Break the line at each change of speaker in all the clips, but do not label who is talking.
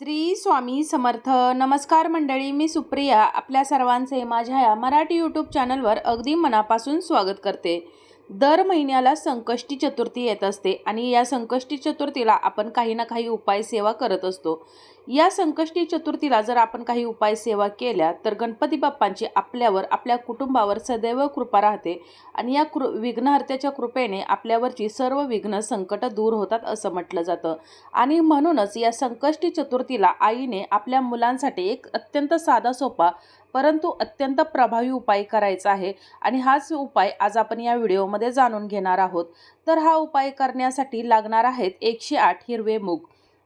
श्री स्वामी समर्थ. नमस्कार मंडळी मी सुप्रिया. आपल्या सर्वांचे माझ्या या मराठी यूट्यूब चॅनलवर अगदी मनापासून स्वागत करते. दर महिन्याला संकष्टी चतुर्थी येत असते आणि या संकष्टी चतुर्थीला आपण काही ना काही उपाय सेवा करत असतो. या संकष्टी चतुर्थीला जर आपण काही उपाय सेवा केल्या तर गणपती बाप्पांची आपल्यावर आपल्या कुटुंबावर सदैव कृपा राहते आणि या कृ विघ्नहर्त्याच्या कृपेने आपल्यावरची सर्व विघ्न संकट दूर होतात असं म्हटलं जातं. आणि म्हणूनच या संकष्टी चतुर्थीला आईने आपल्या मुलांसाठी एक अत्यंत साधा सोपा परंतु अत्यंत प्रभावी उपाय करायचा आहे. आणि हाच उपाय आज आपण या व्हिडिओमध्ये जाणून घेणार आहोत. तर हा उपाय करण्यासाठी लागणार आहेत एकशे आठ हिरवे मूग.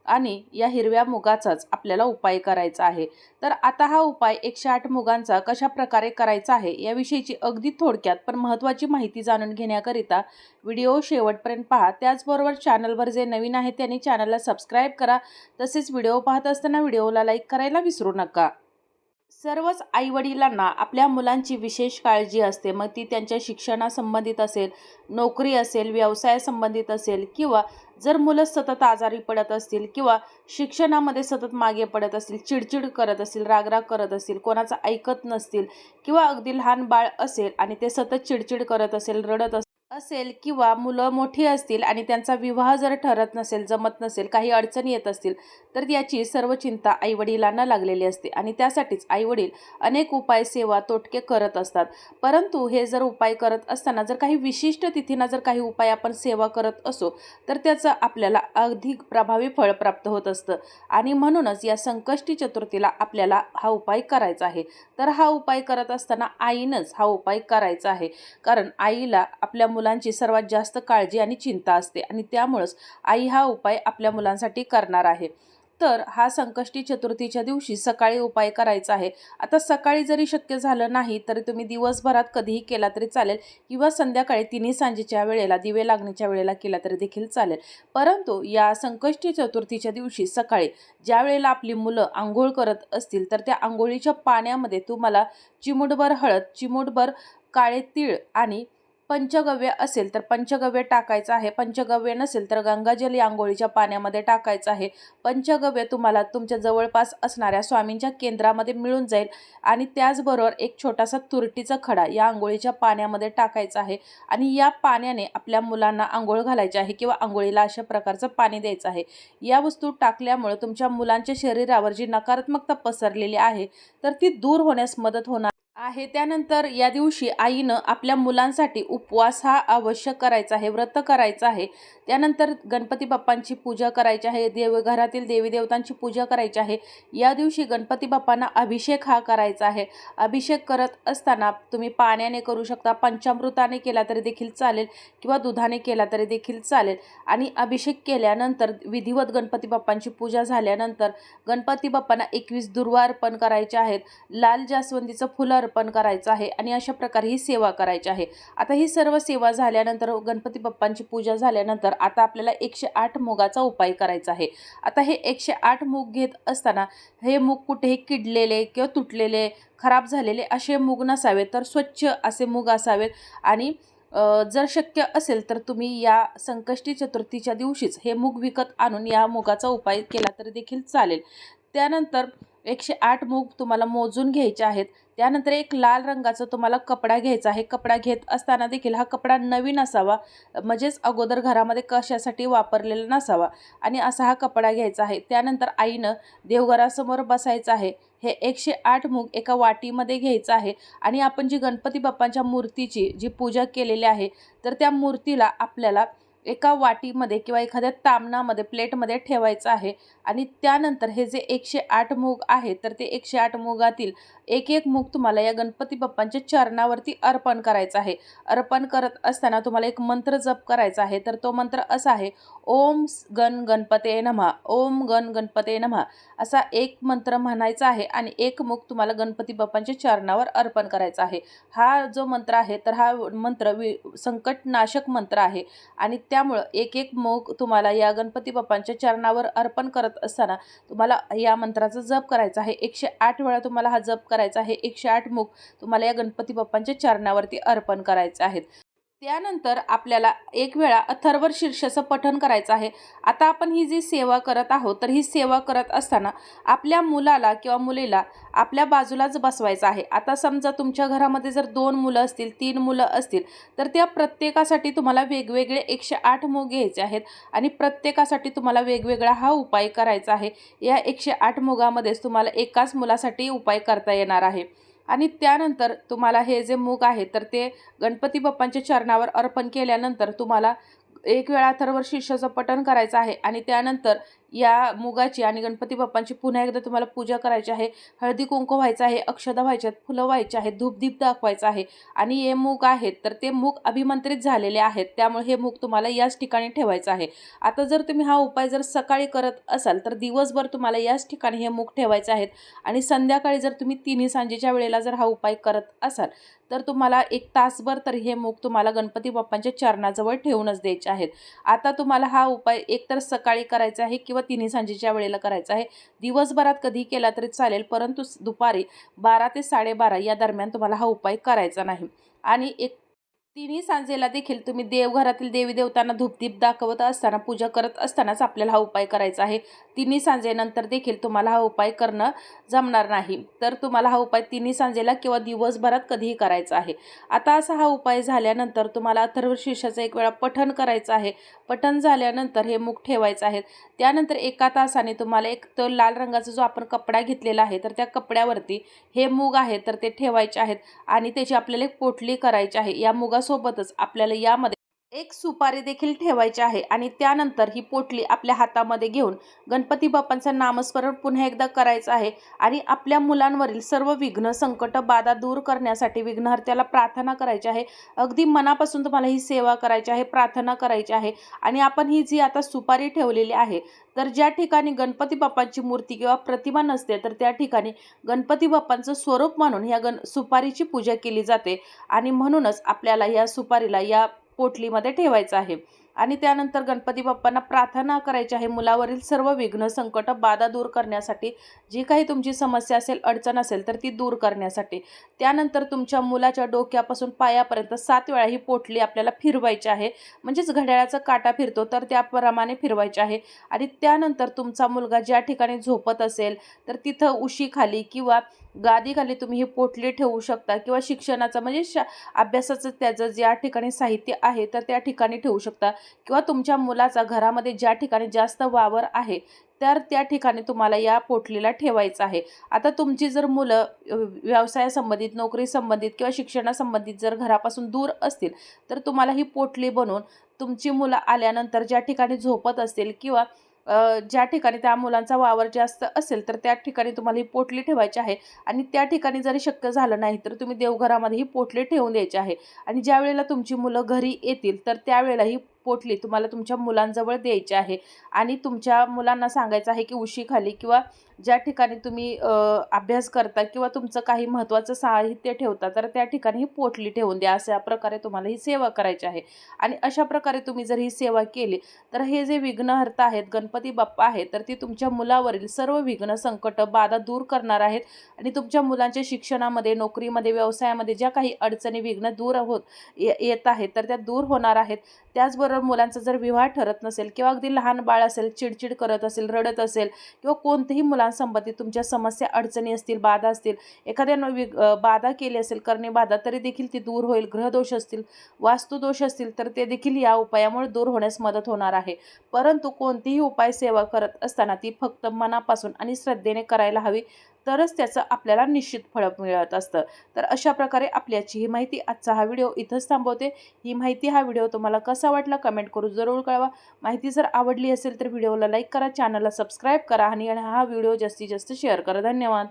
आणि या हिरव्या मुगाचाच आपल्याला उपाय करायचा आहे. तर आता हा उपाय एकशे आठ मुगांचा कशा प्रकारे करायचा आहे याविषयीची अगदी थोडक्यात पण महत्त्वाची माहिती जाणून घेण्याकरिता व्हिडिओ शेवटपर्यंत पहा. त्याचबरोबर चॅनलवर जे नवीन आहे त्यांनी चॅनलला सबस्क्राईब करा. तसेच व्हिडिओ पाहत असताना व्हिडिओला लाईक करायला विसरू नका. सर्वच आईवडिलांना आपल्या मुलांची विशेष काळजी असते. मग ती त्यांच्या शिक्षणासंबंधित असेल नोकरी असेल व्यवसायासंबंधित असेल किंवा जर मुलं सतत आजारी पडत असतील किंवा शिक्षणामध्ये सतत मागे पडत असतील चिडचिड करत असतील रागराग करत असतील कोणाचं ऐकत नसतील किंवा अगदी लहान बाळ असेल आणि ते सतत चिडचिड करत असेल रडत असेल असेल किंवा मुलं मोठी असतील आणि त्यांचा विवाह जर ठरत नसेल जमत नसेल काही अडचणी येत असतील तर याची सर्व चिंता आईवडिलांना लागलेली असते. आणि त्यासाठीच आईवडील अनेक उपाय सेवा तोटके करत असतात. परंतु हे जर उपाय करत असताना जर काही विशिष्ट तिथींना जर काही उपाय आपण सेवा करत असो तर त्याचं आपल्याला अधिक प्रभावी फळ प्राप्त होत असतं. आणि म्हणूनच या संकष्टी चतुर्थीला आपल्याला हा उपाय करायचा आहे. तर हा उपाय करत असताना आईनंच हा उपाय करायचा आहे. कारण आईला आपल्या मुलांची सर्वात जास्त काळजी आणि चिंता असते आणि त्यामुळंच आई हा उपाय आपल्या मुलांसाठी करणार आहे. तर हा संकष्टी चतुर्थीच्या दिवशी सकाळी उपाय करायचा आहे. आता सकाळी जरी शक्य झालं नाही तरी तुम्ही दिवसभरात कधीही केला तरी चालेल किंवा संध्याकाळी तिन्ही सांजेच्या वेळेला दिवे लागण्याच्या वेळेला केला तरी देखील चालेल. परंतु या संकष्टी चतुर्थीच्या दिवशी सकाळी ज्या वेळेला आपली मुलं आंघोळ करत असतील तर त्या आंघोळीच्या पाण्यामध्ये तुम्हाला चिमूटभर हळद चिमूटभर काळे तीळ आणि पंचगव्य असेल तर पंचगव्य टाकायचं आहे. पंचगव्य नसेल तर गंगाजल या आंघोळीच्या पाण्यामध्ये टाकायचं आहे. पंचगव्य तुम्हाला तुमच्या जवळपास असणाऱ्या स्वामींच्या केंद्रामध्ये मिळून जाईल. आणि त्याचबरोबर एक छोटासा तुरटीचा खडा या आंघोळीच्या पाण्यामध्ये टाकायचा आहे. आणि या पाण्याने आपल्या मुलांना आंघोळ घालायची आहे किंवा आंघोळीला अशा प्रकारचं पाणी द्यायचं आहे. या वस्तू टाकल्यामुळे तुमच्या मुलांच्या शरीरावर जी नकारात्मकता पसरलेली आहे तर ती दूर होण्यास मदत होणार आहे. त्यानंतर या दिवशी आईनं आपल्या मुलांसाठी उपवास हा आवश्यक करायचा आहे व्रत करायचं आहे. त्यानंतर गणपती बाप्पांची पूजा करायची आहे देव घरातील देवी देवतांची पूजा करायची आहे. या दिवशी गणपती बाप्पांना अभिषेक हा करायचा आहे. अभिषेक करत असताना तुम्ही पाण्याने करू शकता पंचामृताने केला तरी देखील चालेल किंवा दुधाने केला तरी देखील चालेल. आणि अभिषेक केल्यानंतर विधिवत गणपती बाप्पांची पूजा झाल्यानंतर गणपती बाप्पांना एकवीस दुर्वा अर्पण करायचे आहेत. लाल जास्वंदीचं फुलं अर्पण करायचं आहे आणि अशा प्रकारे ही सेवा करायची आहे. आता ही सर्व सेवा झाल्यानंतर गणपती बाप्पांची पूजा झाल्यानंतर आता आपल्याला एकशे आठ मुगाचा उपाय करायचा आहे. आता हे एकशे आठ मूग घेत असताना हे मूग कुठेही किडलेले किंवा तुटलेले खराब झालेले असे मूग नसावेत तर स्वच्छ असे मूग असावेत. आणि जर शक्य असेल तर तुम्ही या संकष्टी चतुर्थीच्या दिवशीच हे मूग विकत आणून या मुगाचा उपाय केला तरी देखील चालेल. त्यानंतर एकशे आठ मूग तुम्हाला मोजून घ्यायचे आहेत. त्यानंतर एक लाल रंगाचा तुम्हाला कपडा घ्यायचा आहे. कपडा घेत असताना देखील हा कपडा नवीन असावा. म्हणजेच अगोदर घरामध्ये कशासाठी वापरलेला नसावा. आणि असा हा कपडा घ्यायचा आहे. त्यानंतर आईनं देवघरासमोर बसायचं आहे. हे एकशे आठ मूग एका वाटीमध्ये घ्यायचं आहे. आणि आपण जी गणपती बाप्पांच्या मूर्तीची जी पूजा केलेली आहे तर त्या मूर्तीला आपल्याला एका वाटीमध्ये किंवा एखाद्या तामणामध्ये प्लेटमध्ये ठेवायचं आहे आणि त्यानंतर हे जे एकशे आठ मूग आहे तर ते एकशे आठ मुगातील एक एक मूग तुम्हाला या गणपती बाप्पांच्या चरणावरती अर्पण करायचं आहे. अर्पण करत असताना तुम्हाला एक मंत्र जप करायचा आहे. तर तो मंत्र असा आहे ओम गण गणपते नमहा ओम गण गणपते नमहा असा एक मंत्र म्हणायचा आहे आणि एक मूग तुम्हाला गणपती बाप्पांच्या चरणावर अर्पण करायचा आहे. हा जो मंत्र आहे तर हा मंत्र वि संकटनाशक मंत्र आहे आणि त्यामुळं एक एक मोग तुम्हाला या गणपती बाप्पांच्या चरणावर अर्पण करत असताना तुम्हाला या मंत्राचा जप करायचा आहे. एकशे आठ वेळा तुम्हाला हा जप करायचा आहे. एकशे आठ मोग तुम्हाला या गणपती बाप्पांच्या चरणावरती अर्पण करायचे आहेत. त्यानंतर आपल्याला एक वेळा अथर्व शीर्षाचं पठण करायचं आहे. आता आपण ही जी सेवा करत आहोत तर ही सेवा करत असताना आपल्या मुलाला किंवा मुलीला आपल्या बाजूलाच बसवायचं आहे. आता समजा तुमच्या घरामध्ये जर दोन मुलं असतील तीन मुलं असतील तर त्या प्रत्येकासाठी तुम्हाला वेगवेगळे एकशे आठ मोग घ्यायचे आहेत आणि प्रत्येकासाठी तुम्हाला वेगवेगळा हा उपाय करायचा आहे. या एकशे आठ मोगामध्येच तुम्हाला एकाच मुलासाठी उपाय करता येणार आहे. आणि त्यानंतर तुम्हाला हे जे मूग आहे तर ते गणपती बाप्पांच्या चरणावर अर्पण केल्यानंतर तुम्हाला एक वेळा अथर्व शीर्षाचं पठण करायचं आहे आणि त्यानंतर या मुगाची आणि गणपती बाप्पांची पुन्हा एकदा तुम्हाला पूजा करायची आहे. हळदी कुंकू व्हायचं आहे अक्षदा व्हायच्या आहेत फुलं व्हायचे आहेत धूपदीप दाखवायचं आहे. आणि हे मूग आहेत तर ते मूग अभिमंत्रित झालेले आहेत. त्यामुळे हे मूग तुम्हाला याच ठिकाणी ठेवायचं आहे. आता जर तुम्ही हा उपाय जर सकाळी करत असाल तर दिवसभर तुम्हाला याच ठिकाणी हे मूग ठेवायचे आहेत. आणि संध्याकाळी जर तुम्ही तिन्ही सांजेच्या वेळेला जर हा उपाय करत असाल तर तुम्हाला एक तासभर तरी हे मूग तुम्हाला गणपती बाप्पांच्या चरणाजवळ ठेवूनच द्यायचे आहेत. आता तुम्हाला हा उपाय एकतर सकाळी करायचा आहे किंवा तिन्ही सांजेच्या वेळेला करायचा आहे. दिवसभरात कधी केला तरी चालेल परंतु दुपारी बारा ते साडेबारा या दरम्यान तुम्हाला हा उपाय करायचा नाही. आणि एक तिन्ही सांजेला देखील तुम्ही देवघरातील देवी देवतांना धूपदीप दाखवत असताना पूजा करत असतानाच आपल्याला हा उपाय करायचा आहे. तिन्ही सांजेनंतर देखील तुम्हाला हा उपाय करणं जमणार नाही. तर तुम्हाला हा उपाय तिन्ही सांजेला किंवा दिवसभरात कधीही करायचा आहे. आता असा हा उपाय झाल्यानंतर तुम्हाला अथर्व शीर्षाचं एक वेळा पठण करायचं आहे. पठण झाल्यानंतर हे मुख ठेवायचं आहे. त्यानंतर एका तासाने तुम्हाला एक तर लाल रंगाचा जो आपण कपडा घेतलेला आहे तर त्या कपड्यावरती हे मूग आहे तर ते ठेवायचे आहेत. आणि त्याची आपल्याला एक पोटली करायची आहे. या मुगा सोबतच आपल्याला यामध्ये एक सुपारी देखील ठेवायची आहे आणि त्यानंतर ही पोटली आपल्या हातामध्ये घेऊन गणपती बाप्पांचं नामस्मरण पुन्हा एकदा करायचं आहे आणि आपल्या मुलांवरील सर्व विघ्न संकट बाधा दूर करण्यासाठी विघ्नहर्त्याला प्रार्थना करायची आहे. अगदी मनापासून तुम्हाला ही सेवा करायची आहे प्रार्थना करायची आहे आणि आपण ही जी आता सुपारी ठेवलेली आहे तर ज्या ठिकाणी गणपती बाप्पांची मूर्ती किंवा प्रतिमा नसते तर त्या ठिकाणी गणपती बाप्पांचं स्वरूप मानून ह्या गण सुपारीची पूजा केली जाते आणि म्हणूनच आपल्याला या सुपारीला या पोटलीमध्ये ठेवायचं आहे. आणि त्यानंतर गणपती बाप्पांना प्रार्थना करायची आहे. मुलावरील सर्व विघ्न संकट बाधा दूर करण्यासाठी जी काही तुमची समस्या असेल अडचण असेल तर ती दूर करण्यासाठी. त्यानंतर तुमच्या मुलाच्या डोक्यापासून पायापर्यंत सात वेळा ही पोटली आपल्याला फिरवायची आहे. म्हणजेच घड्याळाचा काटा फिरतो तर त्याप्रमाणे फिरवायचे आहे. आणि त्यानंतर तुमचा मुलगा ज्या ठिकाणी झोपत असेल तर तिथं उशीखाली किंवा गादीखाली तुम्ही ही पोटली ठेवू शकता किंवा शिक्षणाचं म्हणजे श अभ्यासाचं त्याचं ज्या ठिकाणी साहित्य आहे तर त्या ठिकाणी ठेवू शकता. किंवा तुमच्या मुलाचा घरामध्ये ज्या ठिकाणी जास्त वावर आहे तर त्या ठिकाणी तुम्हाला या पोटलीला ठेवायचं आहे. आता तुमची जर मुलं व्यवसायासंबंधित नोकरी संबंधित किंवा शिक्षणासंबंधित जर घरापासून दूर असतील तर तुम्हाला ही पोटली बनवून तुमची मुलं आल्यानंतर ज्या ठिकाणी झोपत असतील किंवा ज्या ठिकाणी त्या मुलांचा वावर जास्त असेल तर त्या ठिकाणी तुम्हाला ही पोटली ठेवायची आहे. आणि त्या ठिकाणी जरी शक्य झालं नाही तर तुम्ही देवघरामध्ये ही पोटली ठेवून द्यायची आहे. आणि ज्या वेळेला तुमची मुलं घरी येतील तर त्यावेळेला ही पोटली तुम्हाला तुमच्या मुलांजवळ द्यायची आहे. आणि तुमच्या मुलांना सांगायचं आहे की उशीखाली किंवा ज्या ठिकाणी तुम्ही अभ्यास करता किंवा तुमचं काही महत्त्वाचं साहित्य ठेवता तर त्या ठिकाणी ही पोटली ठेवून द्या. अशा प्रकारे तुम्हाला ही सेवा करायची आहे. आणि अशा प्रकारे तुम्ही जर ही सेवा केली तर हे जे विघ्नहर्ता आहेत गणपती बाप्पा आहेत तर ती तुमच्या मुलावरील सर्व विघ्न संकट बाधा दूर करणार आहेत. आणि तुमच्या मुलांच्या शिक्षणामध्ये नोकरीमध्ये व्यवसायामध्ये ज्या काही अडचणी विघ्न दूर होत येत आहेत तर त्या दूर होणार आहेत. त्याचबरोबर मुलांचा जर विवाह ठरत नसेल किंवा अगदी लहान बाळ असेल चिडचिड करत असेल रडत असेल किंवा कोणत्याही मुलांसंबंधित तुमच्या समस्या अडचणी असतील बाधा असतील एखाद्या वि बाधा केली असेल करणे बाधा तरी देखील ती दूर होईल. ग्रहदोष असतील वास्तुदोष असतील तर ते देखील या उपायामुळे दूर होण्यास मदत होणार आहे. परंतु कोणतीही उपाय सेवा करत असताना ती फक्त मनापासून आणि श्रद्धेने करायला हवी. तरच त्याचं आपल्याला निश्चित फळ मिळत असतं. तर अशा प्रकारे आपल्याची ही माहिती आजचा हा व्हिडिओ इथंच थांबवते. ही माहिती हा व्हिडिओ तुम्हाला कसा वाटला कमेंट करू जरूर कळवा. माहिती जर आवडली असेल तर व्हिडिओला लाईक करा चॅनलला सबस्क्राईब करा आणि हा व्हिडिओ जास्तीत जास्त शेअर करा. धन्यवाद.